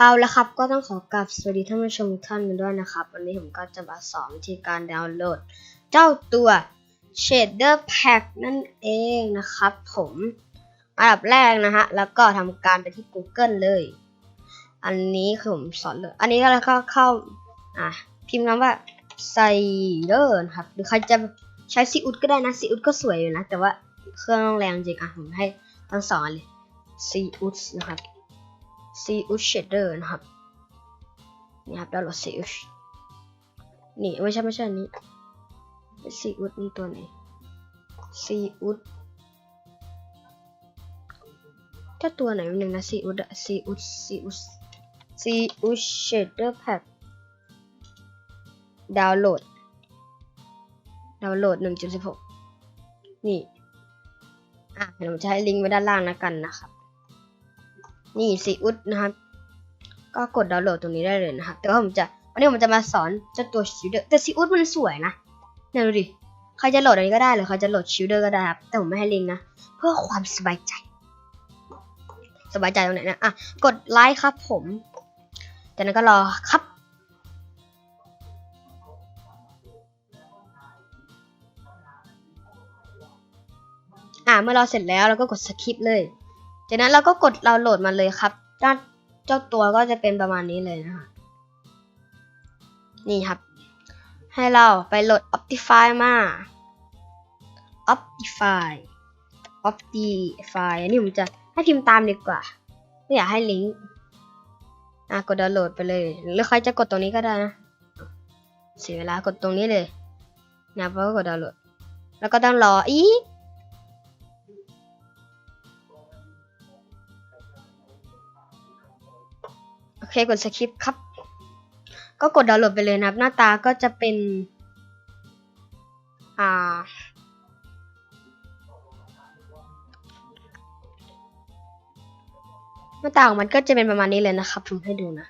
เอาละครับก็ต้องขอกราบสวัสดีท่านผู้ชมทุกท่านกันด้วยนะครับ วันนี้ผมก็จะมาสอนวิธีการดาวน์โหลด เจ้าตัว Shader Pack นั่นเองนะครับผมอันดับแรกนะฮะ แล้วก็ทำการไปที่ Google เลย อันนี้คือผมสอนเลย อันนี้ก็แล้วก็เข้าอะพิมพ์คำว่า Shader นะครับ หรือใครจะใช้ซีอุดก็ได้นะซีอุดก็สวยอยู่นะ แต่ว่าเครื่องแรงจริงอะผมให้ทั้งสองอันเลยซีอุดนะครับ ซีอุชเชดเดอร์นะครับ นี่ครับดาวน์โหลดซีอุชนี่ไม่ใช่ไม่ใช่นี้ซีอุดนี่ตัวไหนซีอุดถ้าตัวไหนหนึ่งนะซีอุดอะซีอุดซีอุดซีอุชเชดเดอร์แพ็ดาวน์โหลด ดาวน์โหลดหนึ่งจุดสิบหกนี่ อะเดี๋ยวผมจะให้ลิงก์ไว้ด้านล่างนะกันนะครับ นี่ซีอุดนะครับ ก็กดดาวน์โหลดตรงนี้ได้เลยนะครับ แต่ว่าผมจะวันนี้ผมจะมาสอนเจ้าตัวชิลเดอร์แต่ซีอุดมันสวยนะเนี่ยดูดิใครจะโหลดอันนี้ก็ได้หรือใครจะโหลดชิลเดอร์ก็ได้ครับแต่ผมไม่ให้ลิงก์นะ เพื่อความสบายใจ สบายใจตรงไหนนะอะกดไลค์ครับผมจากนั้นก็รอครับอ่าเมื่อเราเสร็จแล้วเราก็กดสคริปเลย จากนั้นเราก็กดเราโหลดมาเลยครับด้านเจ้าตัวก็จะเป็นประมาณนี้เลยนะคะนี่ครับ ให้เราไปโหลด Optify มา Optify Optify อันนี้ผมจะให้พิมพ์ตามดีกว่า ไม่อยากให้ลิงก์อะกดดาวน์โหลดไปเลย หรือใครจะกดตรงนี้ก็ได้นะ เสียเวลากดตรงนี้เลยนะเพราะว่ากดดาวน์โหลด แล้วก็ต้องรออีก เคกดสคริปต์ครับ ก็กดดาวน์โหลดไปเลยนะครับหน้าตาก็จะเป็น อ่าหน้าตาของมันก็จะเป็นประมาณนี้เลยนะครับผมให้ดูนะ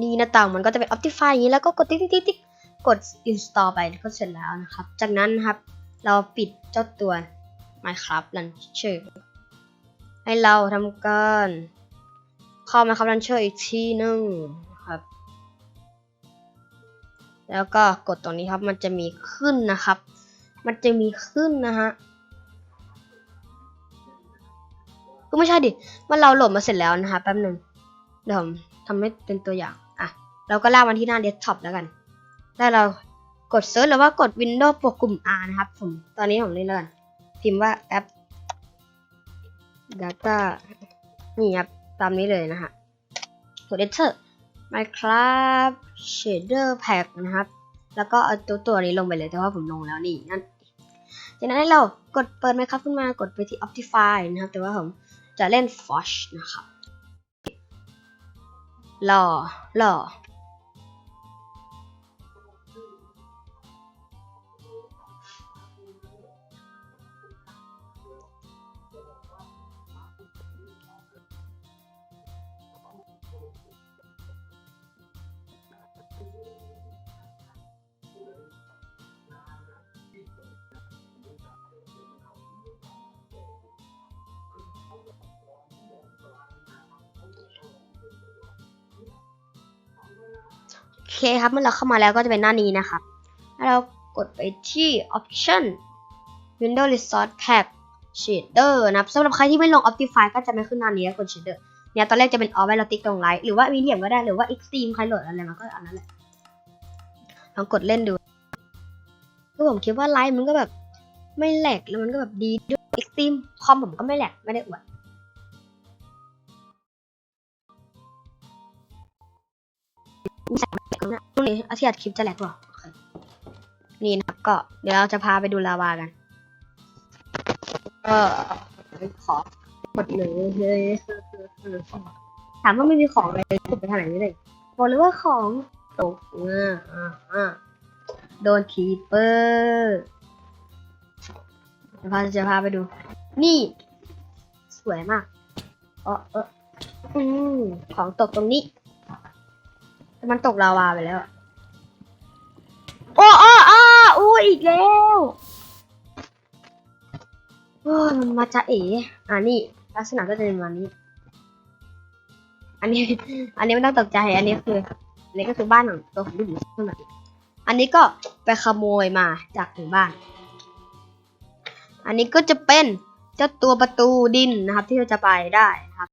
นี่หน้าตาของมันก็จะเป็น Optify อย่างนี้แล้วก็กดติ๊กติ๊กติ๊กติ๊กกด install ไปก็เสร็จแล้วนะครับ จากนั้นนะครับ เราปิดเจ้าตัว Minecraft Launcher ให้เราทำการเข้า Minecraft Launcher อีกทีหนึ่งครับ แล้วก็กดตรงนี้ครับมันจะมีขึ้นนะครับ มันจะมีขึ้นนะฮะก็ไม่ใช่ดิว่าเราโหลดมาเสร็จแล้วนะคะแป๊บหนึ่งเดี๋ยวผมทำให้เป็นตัวอย่างอะเราก็ลากมาที่หน้าเดสก์ท็อปแล้วกัน แล้วเรากดเซิร์ชหรือว่ากด Windows ปกกลุ่ม R นะครับผม ตอนนี้ผมเล่นแล้วกัน พิมพ์ว่าแอป data นี่ครับ ตามนี้เลยนะฮะกด enter Minecraft shader pack นะครับ แล้วก็เอาตัวตัวนี้ลงไปเลยแต่ว่าผมลงแล้วนี่นั่นจากนั้นให้เรากดเปิด Minecraft ขึ้นมากดไปที่ Optify นะครับ แต่ว่าผมจะเล่น Fosh นะครับรอรอ เคครับเมื่อเราเข้ามาแล้วก็จะเป็นหน้านี้นะครับแล้วเรากดไปที่ option windows resource pack shader นะครับสำหรับใครที่ไม่ลง optify ก็จะไม่ขึ้นหน้านี้กด shader เนี่ยตอนแรกจะเป็น off ไว้เราติ๊กตรงไลท์หรือว่า medium ก็ได้หรือว่า extreme ใครโหลดอะไรมาก็อันนั้นแหละลองกดเล่นดูคือผมคิดว่าไลท์มันก็แบบไม่แหลกแล้วมันก็แบบดีด้วย extreme คอมผมก็ไม่แหลกไม่ได้อวด พรุ่งนี้อาทิตย์คลิปจะแหลกหรอนี่นะครับก็เดี๋ยวเราจะพาไปดูลาวากันก็ขอกดเลยเลยถามว่าไม่มีของอะไรกดไปทางไหนไม่ได้บอกเลยว่าของตกอ่าอ่าอ่าโดนคีเปอร์จะพาจะพาไปดู นี่ สวยมากเออเอออืมของตกตรงนี้ มันตกลาวาไปแล้ว โอ้อ้ออ้ออู้อีกแล้วโอ้มันมาจะเอ๋อ่านี่ลักษณะก็จะเป็นประมาณนี้ อันนี้ อันนี้ไม่ต้องตกใจ อันนี้คือ อันนี้ก็คือบ้านของตัวของผู้หญิงข้างหลังอันนี้ก็ไปขโมยมาจากถึงบ้าน อันนี้ก็จะเป็นเจ้าตัวประตูดินนะครับ ที่เราจะไปได้นะครับ